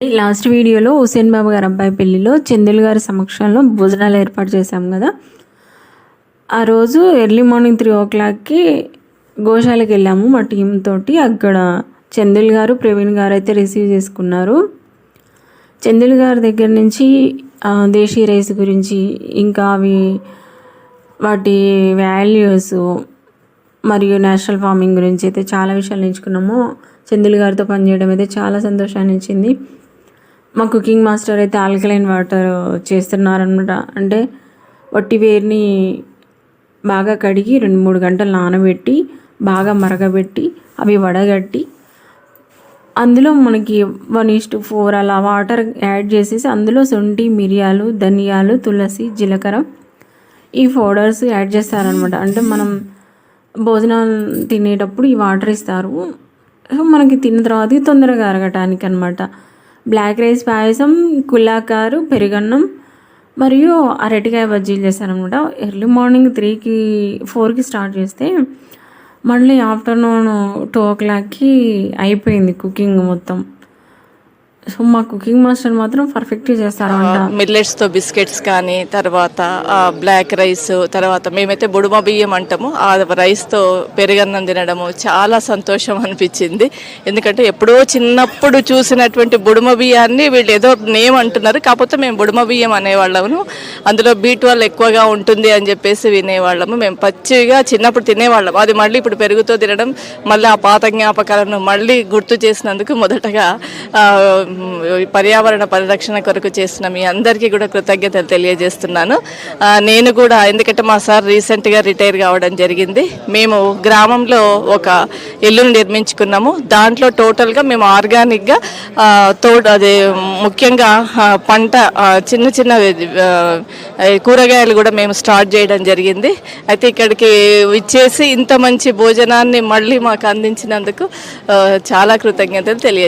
Last వీడియోలో హుసేన్ బాబు గారి అబ్బాయి పెళ్ళిలో చందులు గారి సమక్షంలో భోజనాలు ఏర్పాటు చేశాం కదా. ఆ రోజు ఎర్లీ మార్నింగ్ త్రీ ఓ క్లాక్కి గోశాలకు వెళ్ళాము. మా టీమ్ తోటి అక్కడ చందుల్ గారు ప్రవీణ్ గారు అయితే రిసీవ్ చేసుకున్నారు. చందుల్ గారి దగ్గర నుంచి దేశీ రైస్ గురించి ఇంకా అవి వాటి వాల్యూస్ మరియు నేషనల్ ఫార్మింగ్ గురించి అయితే చాలా విషయాలు నేర్చుకున్నాము. చందులు గారితో పనిచేయడం అయితే చాలా సంతోషాన్ని ఇచ్చింది మా కుకింగ్ మాస్టర్ అయితే ఆల్కలైన్ వాటర్ చేస్తున్నారనమాట అంటే వట్టి వేరుని బాగా కడిగి రెండు మూడు గంటలు నానబెట్టి బాగా మరగబెట్టి అవి వడగట్టి అందులో మనకి వన్ ఈస్ టు ఫోర్ అలా వాటర్ యాడ్ చేసేసి అందులో శొంఠి మిరియాలు ధనియాలు తులసి జీలకర్ర ఈ పౌడర్స్ యాడ్ చేస్తారనమాట అంటే మనం భోజనాలు తినేటప్పుడు ఈ వాటర్ ఇస్తారు. సో మనకి తిన్న తర్వాత తొందరగా అరగటానికి అనమాట బ్లాక్ రైస్ పాయసం కులాకారు పెరుగన్నం మరియు అరటికాయ బజ్జీలు చేశారనమాట. ఎర్లీ మార్నింగ్ త్రీకి ఫోర్కి స్టార్ట్ చేస్తే మళ్ళీ ఆఫ్టర్నూన్ టూ ఓ క్లాక్కి అయిపోయింది కుకింగ్ మొత్తం. సో మా కుకింగ్ మాస్టర్ మాత్రం పర్ఫెక్ట్గా చేస్తారంట. మిల్లెట్స్తో బిస్కెట్స్ కానీ తర్వాత బ్లాక్ రైస్ తర్వాత మేమైతే బుడుమ బియ్యం అంటాము. ఆ రైస్తో పెరుగన్నం తినడము చాలా సంతోషం అనిపించింది. ఎందుకంటే ఎప్పుడో చిన్నప్పుడు చూసినటువంటి బుడుమ బియ్యాన్ని వీళ్ళు ఏదో నేమ్ అంటున్నారు. కాకపోతే మేము బుడుమ బియ్యం అనేవాళ్ళము. అందులో బీట్ వల్ల ఎక్కువగా ఉంటుంది అని చెప్పేసి వినేవాళ్ళము. మేము పచ్చిగా చిన్నప్పుడు తినేవాళ్ళం అది మళ్ళీ ఇప్పుడు పెరుగుతో తినడం మళ్ళీ ఆ పాత జ్ఞాపకాలను మళ్ళీ గుర్తు చేసినందుకు మొదటగా పర్యావరణ పరిరక్షణ కొరకు చేసిన మీ అందరికీ కూడా కృతజ్ఞతలు తెలియజేస్తున్నాను. నేను కూడా ఎందుకంటే మా సార్ రీసెంట్గా రిటైర్ కావడం జరిగింది. మేము గ్రామంలో ఒక ఇల్లును నిర్మించుకున్నాము. దాంట్లో టోటల్గా మేము ఆర్గానిక్గా ఆ, తోట అదే ముఖ్యంగా పంట చిన్న చిన్న కూరగాయలు కూడా మేము స్టార్ట్ చేయడం జరిగింది. అయితే ఇక్కడికి ఇచ్చేసి ఇంత మంచి భోజనాన్ని మళ్ళీ మాకు అందించినందుకు చాలా కృతజ్ఞతలు తెలియజేస్తాను